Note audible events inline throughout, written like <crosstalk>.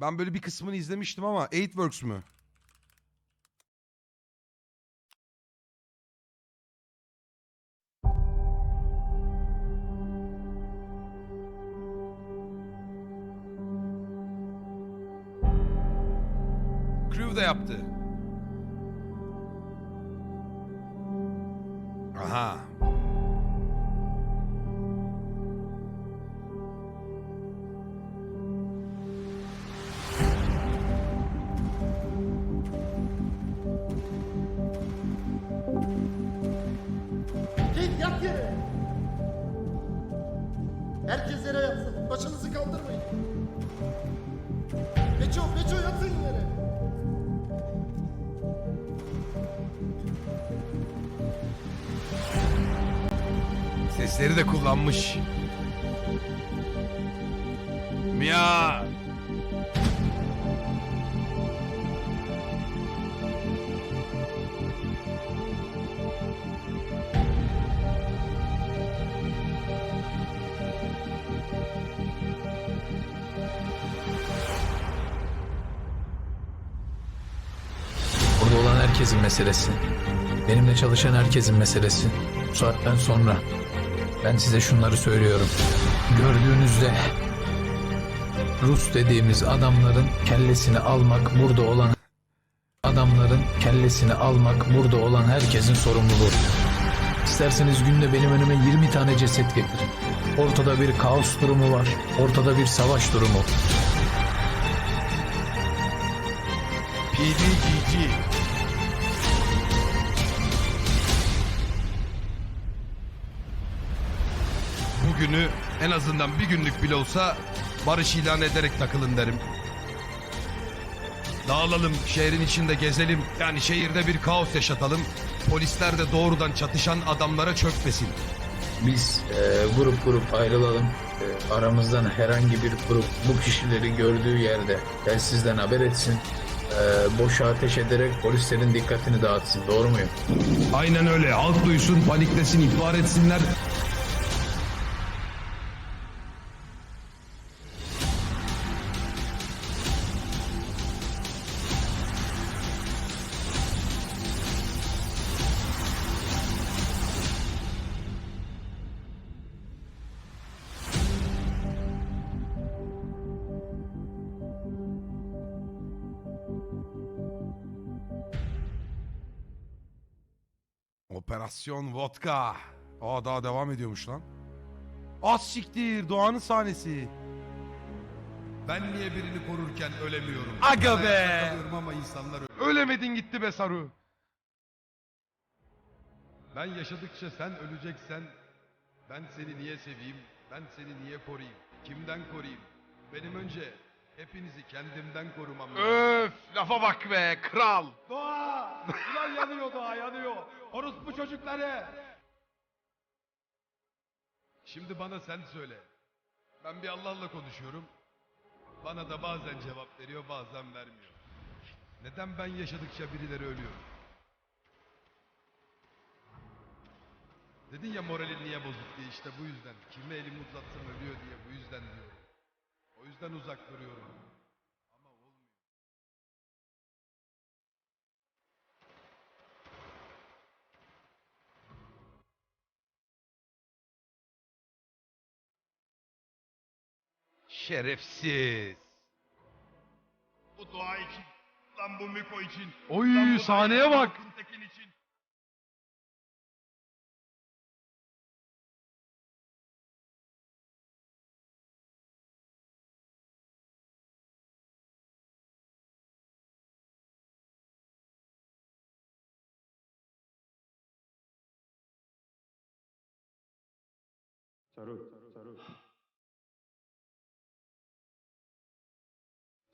Ben böyle bir kısmını izlemiştim ama Eight Works mü? Crew da yaptı. Yat yere. Herkes yere yatsın. Başınızı kaldırmayın. Beço, Beço yatın yere. Sesleri de kullanmış. Mia. Herkesin meselesi. Benimle çalışan herkesin meselesi. Bu saatten sonra ben size şunları söylüyorum. Gördüğünüzde Rus dediğimiz adamların kellesini almak burada olan adamların kellesini almak burada olan herkesin sorumluluğu. İsterseniz günde benim önüme 20 tane ceset getirin. Ortada bir kaos durumu var. Ortada bir savaş durumu. PDGG. Bugünü en azından bir günlük bile olsa barış ilan ederek takılın derim. Dağılalım, şehrin içinde gezelim. Yani şehirde bir kaos yaşatalım. Polisler de doğrudan çatışan adamlara çökmesin. Biz e, grup grup ayrılalım. E, aramızdan herhangi bir grup bu kişileri gördüğü yerde telsizden haber etsin. E, boşa ateş ederek polislerin dikkatini dağıtsın. Doğru muyum? Aynen öyle. Halk duysun, paniklesin, ihbar etsinler. Operasyon Vodka. Aa daha devam ediyormuş lan. Az siktir Doğan'ın sahnesi. Ben niye birini korurken ölemiyorum? Aga be! Ama insanlar Ölemedin gitti be Saru. Ben yaşadıkça sen öleceksen ben seni niye seveyim? Ben seni niye koruyayım? Kimden koruyayım? Benim önce hepinizi kendimden korumam lazım. Öf! Lafa bak be kral! Doğa! Ulan yanıyor doğa yanıyor. Orospu çocukları! Şimdi bana sen söyle. Ben bir Allah'la konuşuyorum. Bana da bazen cevap veriyor bazen vermiyor. Neden ben yaşadıkça birileri ölüyor? Dedin ya moralin niye bozuk diye işte bu yüzden. Kime elimi uzatsam ölüyor diye bu yüzden diyorum. O yüzden uzak duruyorum. Ama olmuyor. Şerefsiz. Bu dua için, lan bu Miko için. Oy, lan bu sahneye bak. Kuntekin için. Saru, Saru.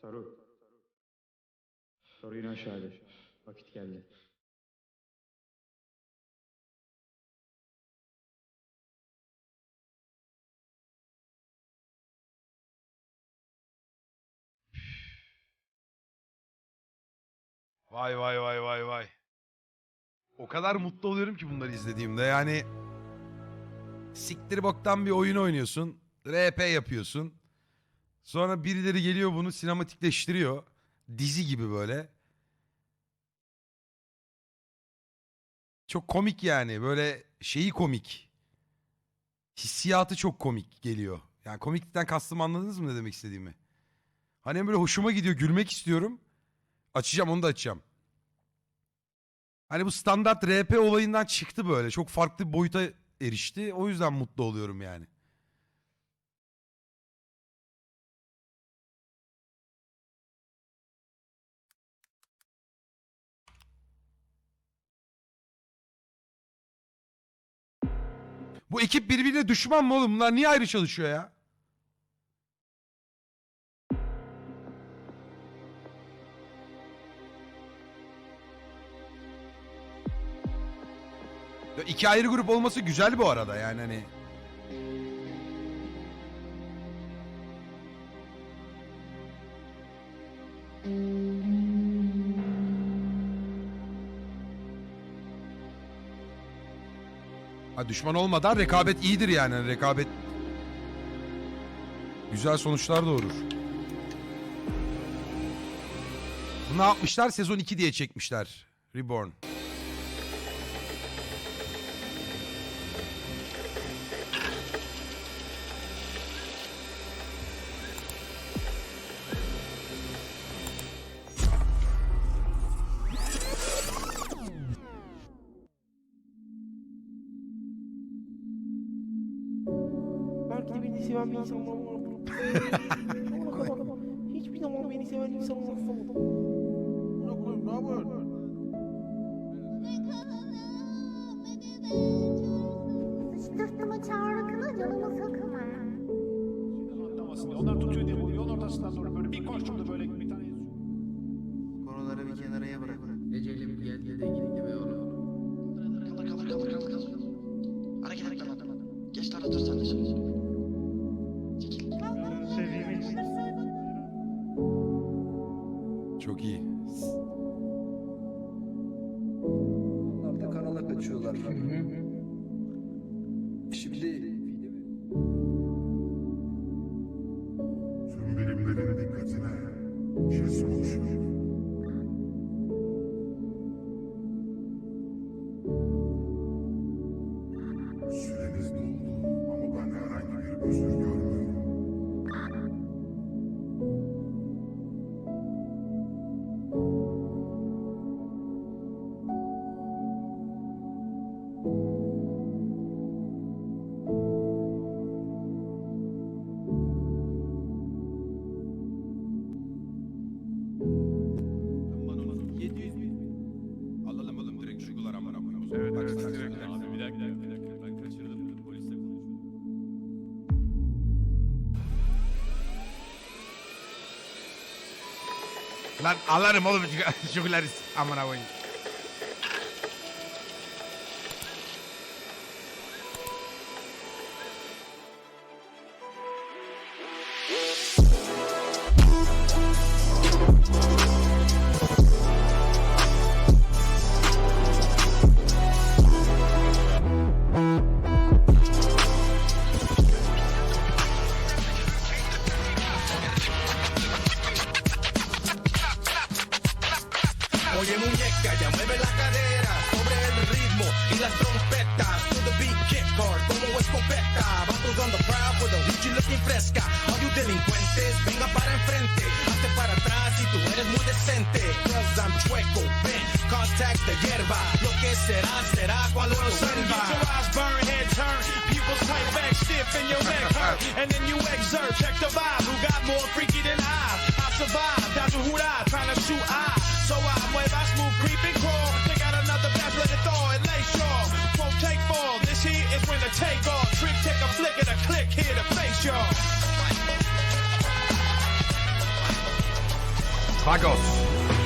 Saru. Saru in aşağıya. Vakit geldi. Vay vay vay vay vay. O kadar mutlu oluyorum ki bunları izlediğimde yani siktir boktan bir oyun oynuyorsun. RP yapıyorsun. Sonra birileri geliyor bunu sinematikleştiriyor. Dizi gibi böyle. Çok komik yani. Böyle şeyi komik. Hissiyatı çok komik geliyor. Yani komiklikten kastım anladınız mı ne demek istediğimi? Hani böyle hoşuma gidiyor, gülmek istiyorum. Açacağım, onu da açacağım. Hani bu standart RP olayından çıktı böyle. Çok farklı boyuta erişti. O yüzden mutlu oluyorum yani. Bu ekip birbirine düşman mı oğlum? Bunlar niye ayrı çalışıyor ya? İki ayrı grup olması güzel bu arada yani hani. Ha düşman olmadan rekabet iyidir yani. Hani Rekabet güzel sonuçlar doğurur. Bunu ne yapmışlar? Sezon 2 diye çekmişler. Reborn. Lan alırım oğlum şuguları <laughs> amına koyayım. Lo sirva. Your eyes burn, head turn, pupils tight back stiff and your neck hurt. And then you exert, check the vibe. Who got more freaky than I? I survived, down to Hurrah, trying to shoot I. So I mueva smooth creep and crawl. Take out another batch, let it thaw and lay shaw. Won't take fall. This here is when the take off. Trick, take a flick and a click here to face y'all. Vagos.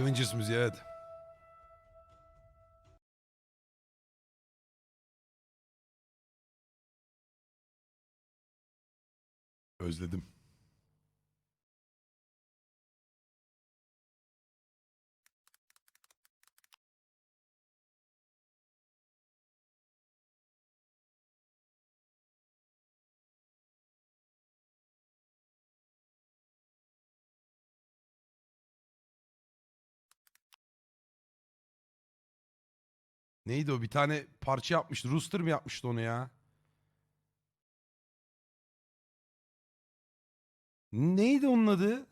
Avengers müziği evet. Özledim. Neydi o? Bir tane parça yapmıştı. Rooster mı yapmıştı onu ya? Neydi onun adı?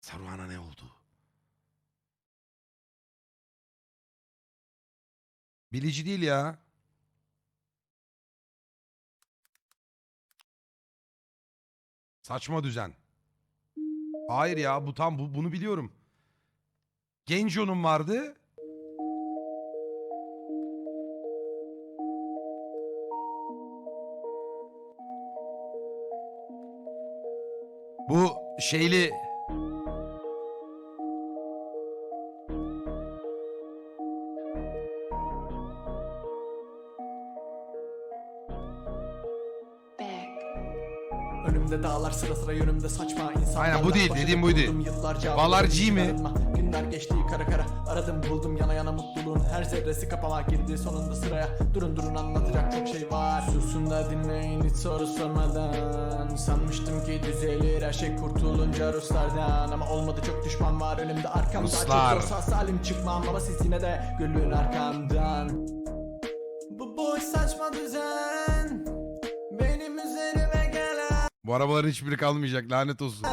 Saruhan'a ne oldu? Bilici değil ya. Saçma düzen. Hayır ya bu tam bu, bunu biliyorum. Genco'nun vardı. Bu şeyli Önümde dağlar sıra sıra yönümde saçma insanlar Aynen, bu değil, dediğim buydu. Valar G mi? Günler geçti kara kara aradım buldum yana yana mutluluğun. Her zerresi kapama girdi sonunda sıraya. Durun durun anlatacak çok şey var. Susun da dinleyin hiç soru sormadan. Sanmıştım ki düzelir her şey kurtulunca Ruslardan. Ama olmadı çok düşman var önümde arkamda. Ruslar. Çok salim çıkmam. Ama siz yine de gülün arkamdan bu arabaların hiçbiri kalmayacak lanet olsun.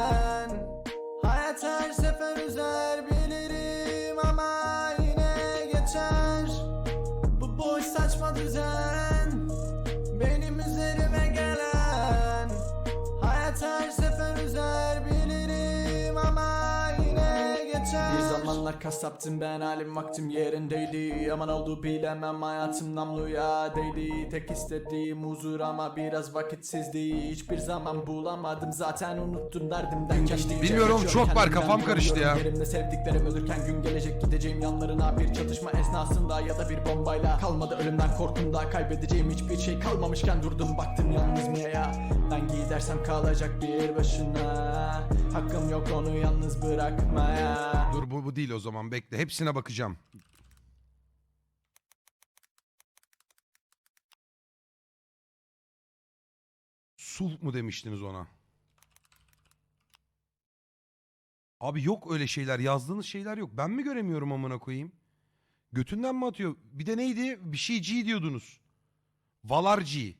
Zamanlar kasaptım ben halim vaktim yerindeydi. Aman oldu bilemem hayatım namluya değdi. Tek istediğim huzur ama biraz vakitsizdi. Hiçbir zaman bulamadım zaten unuttum derdimden geçti. Bilmiyorum, çok var, kafam karıştı ya. Yerimde sevdiklerim ölürken gün gelecek gideceğim yanlarına Bir çatışma esnasında ya da bir bombayla. Kalmadı ölümden korkumda kaybedeceğim hiçbir şey kalmamışken Durdum baktım yalnız mı ya? Ben gidersem kalacak bir başına. Hakkım yok onu yalnız bırakmaya Dur bu, bu değil o zaman bekle. Hepsine bakacağım. Sulh mu demiştiniz ona? Abi yok öyle şeyler. Yazdığınız şeyler yok. Ben mi göremiyorum amına koyayım? Götünden mi atıyor? Bir de neydi? Bir şey G diyordunuz. Valar G.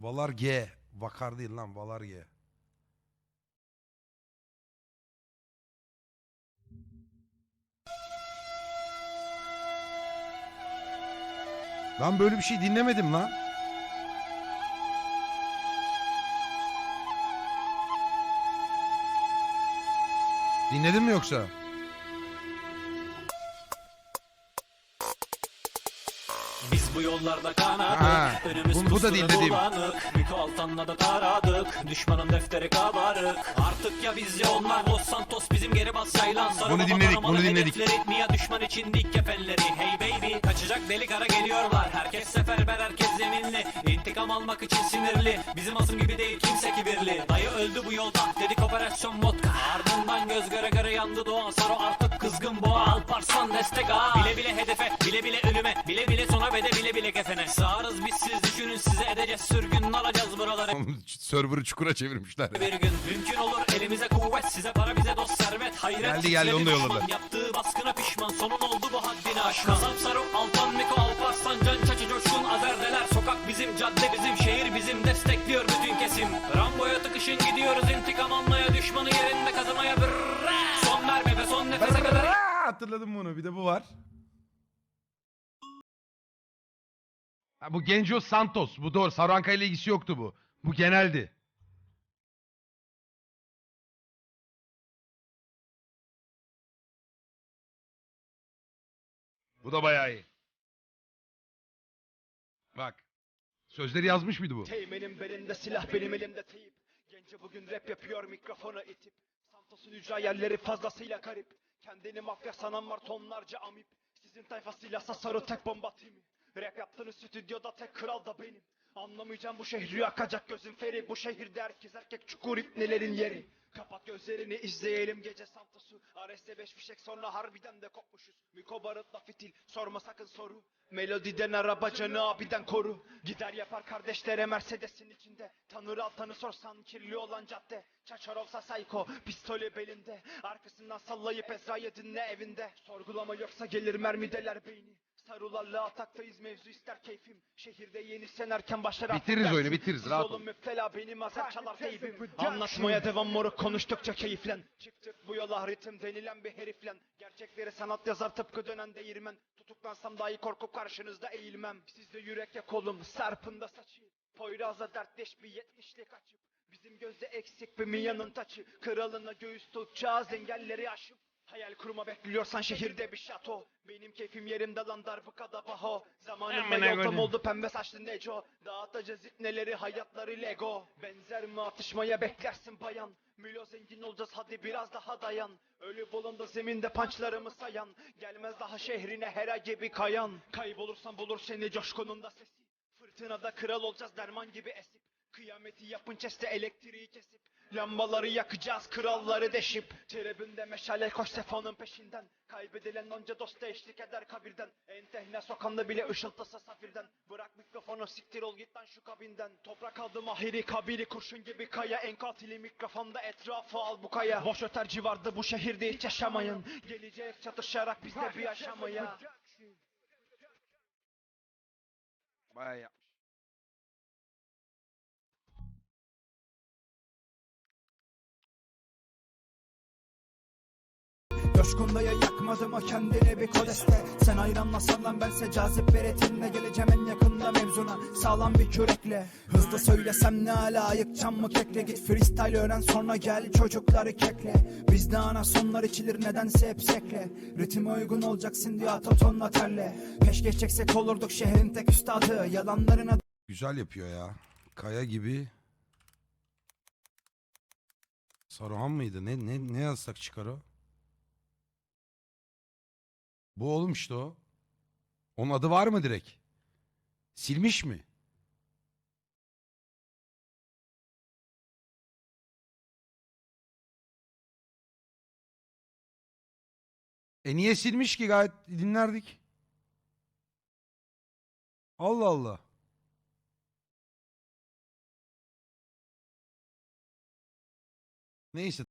Valar G. Vakar değil lan. Valar G. Ben böyle bir şey dinlemedim lan. Dinledin mi yoksa? Bu yollarda kanadık Ha, Önümüz bu- bu da değil dediğim. Miko Altan'la da taradık Düşmanın defteri kabarık. Artık ya biz ya onlar Los Santos bizim geri bas yaylan. Sarı Bunu dinledik, bunu dinledik. Mia düşman için dik kefenleri Hey baby kaçacak delik ara geliyorlar. Herkes seferber herkes zeminli İntikam almak için sinirli. Bizim asım gibi değil kimse kibirli. Dayı öldü bu yolda dedik operasyon vodka. Ardından göz göre göre yandı Doğan Saro. Artık kızgın boğa Alparslan destek ağa Bile bile hedefe bile bile ölüme Bile bile sona ve de bile bile kefene Sağırız biz siz düşünün size edeceğiz sürgün Alacağız buraları Server'ı çukura çevirmişler. bir gün mümkün olur elimize kuvvet size para bize dost servet hayret Geldi, geldi, onu da yolladı. yaptığı baskına pişman sonun oldu bu haddini aşkan Kasap Sarı Altan Miko Alparslan Can Çaçı Coşkun Azerdeler sokak bizim cadde bizim şehir bizim destekliyor bütün kesim Rambo'ya tıkışın gidiyoruz intikam almaya düşmanı yerinde kazanmaya brrrr. Son mermi ve son nefese kadar <laughs> Hatırladım bunu. Bir de bu var. Ha, bu Genco Santos. Bu doğru. Saranka ile ilgisi yoktu bu. Bu geneldi. Bu da bayağı iyi. Bak. Sözleri yazmış mıydı bu? Teğmenin belinde silah benim elimde teyip Gence bugün rap yapıyor mikrofonu itip Santos'un ücra yerleri fazlasıyla garip. Kendini mafya sanan var tonlarca amip. Sizin tayfasıyla Sasaro tek bomba timi Rap yaptığınız stüdyoda tek kral da benim. Anlamayacağım bu şehri akacak gözüm feri. Bu şehirde herkes erkek çukur ipnelerin yeri Kapat gözlerini izleyelim gece Santos'u Ares'te beş fişek sonra harbiden de kopmuşuz. Miko barutla fitil sorma sakın soru. Melodiden araba canı abiden koru. Gider yapar kardeşlere Mercedes'in içinde. Tanır altanı sorsan kirli olan cadde. Çaçarovsa sayko pistolü belinde. Arkasından sallayıp Ezra'yı dinle evinde. Sorgulama yoksa gelir mermideler beyni Sarılarla ataktayız mevzu ister keyfim. Şehirde yeni sen erken başlar artık Bitiririz oyunu, dersin. bitiririz, rahat olun ol. müptela benim azer çalar teybim Anlatmaya devam moruk konuştukça keyiflen. Çıktık bu yola ritim denilen bir heriflen Gerçekleri sanat yazar tıpkı dönen değirmen. Tutuklansam dahi korkup karşınızda eğilmem. Sizde yürek yok oğlum serpında saçı. Poyraz'a dertleş bir yetmişlik açıp. Bizim gözde eksik bir miyanın taçı. Kralına göğüs tutacağız engelleri aşıp Hayal kurma bekliyorsan şehirde bir şato. Benim keyfim yerimde lan darbukada baho. Zamanında yoltam oldu pembe saçlı Neco. Dağıtacağız ipneleri hayatları Lego. Benzer mi atışmaya beklersin bayan? Milo zengin olacağız hadi biraz daha dayan. Ölü bulundu zeminde pançlarımı sayan. Gelmez daha şehrine herhangi bir kayan. Kaybolursan bulur seni coşkunun da sesi. Fırtınada kral olacağız derman gibi esip. Kıyameti yapın çeste elektriği kesip Lambaları yakacağız kralları deşip. Tribünde meşale koş sefanın peşinden. Kaybedilen onca dosta eşlik eder kabirden. En tehne sokanda bile ışıltısı safirden. Bırak mikrofonu siktir ol git lan şu kabinden. Toprak aldı mahiri kabili kurşun gibi kaya. En katili mikrofonda etrafı al bu kaya. Boş öter civarda bu şehirde hiç yaşamayın. Geleceğiz çatışarak biz de bir yaşamaya Bayağı yapmış. Coşkundaya yakmadım o kendini bir kodeste Sen ayranlasan lan bense cazip bir etinle Geleceğim en yakında mevzuna sağlam bir kürekle Hızlı söylesem ne ala ayıkacağım mı kekle Git freestyle öğren sonra gel çocukları kekle Bizde ana sonlar içilir nedense hep sekle Ritme uygun olacaksın diye atotonla terle Peş geçeceksek olurduk şehrin tek üstadı Yalanlarına Güzel yapıyor ya. Kaya gibi. Saruhan mıydı? Ne ne ne yazsak çıkar o? Bu oğlum işte o. Onun adı var mı direkt? Silmiş mi? E niye silmiş ki gayet dinlerdik. Allah Allah. Neyse